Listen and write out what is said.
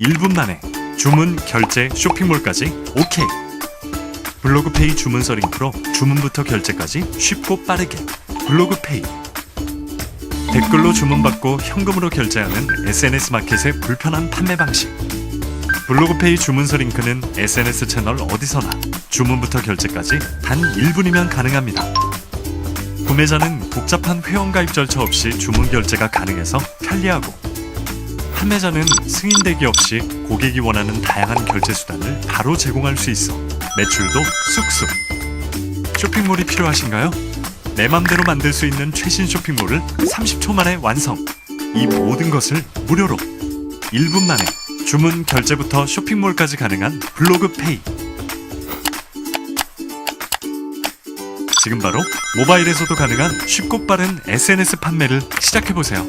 1분 만에 주문, 결제, 쇼핑몰까지 오케이. 블로그페이 주문서 링크로 주문부터 결제까지 쉽고 빠르게 블로그페이. 댓글로 주문받고 현금으로 결제하는 SNS 마켓의 불편한 판매 방식. 블로그페이 주문서 링크는 SNS 채널 어디서나 주문부터 결제까지 단 1분이면 가능합니다. 구매자는 복잡한 회원 가입 절차 없이 주문 결제가 가능해서 편리하고 판매자는 승인 대기 없이 고객이 원하는 다양한 결제 수단을 바로 제공할 수 있어 매출도 쑥쑥. 쇼핑몰이 필요하신가요? 내 맘대로 만들 수 있는 최신 쇼핑몰을 30초 만에 완성. 이 모든 것을 무료로 1분 만에 주문 결제부터 쇼핑몰까지 가능한 블로그 페이. 지금 바로 모바일에서도 가능한 쉽고 빠른 SNS 판매를 시작해 보세요.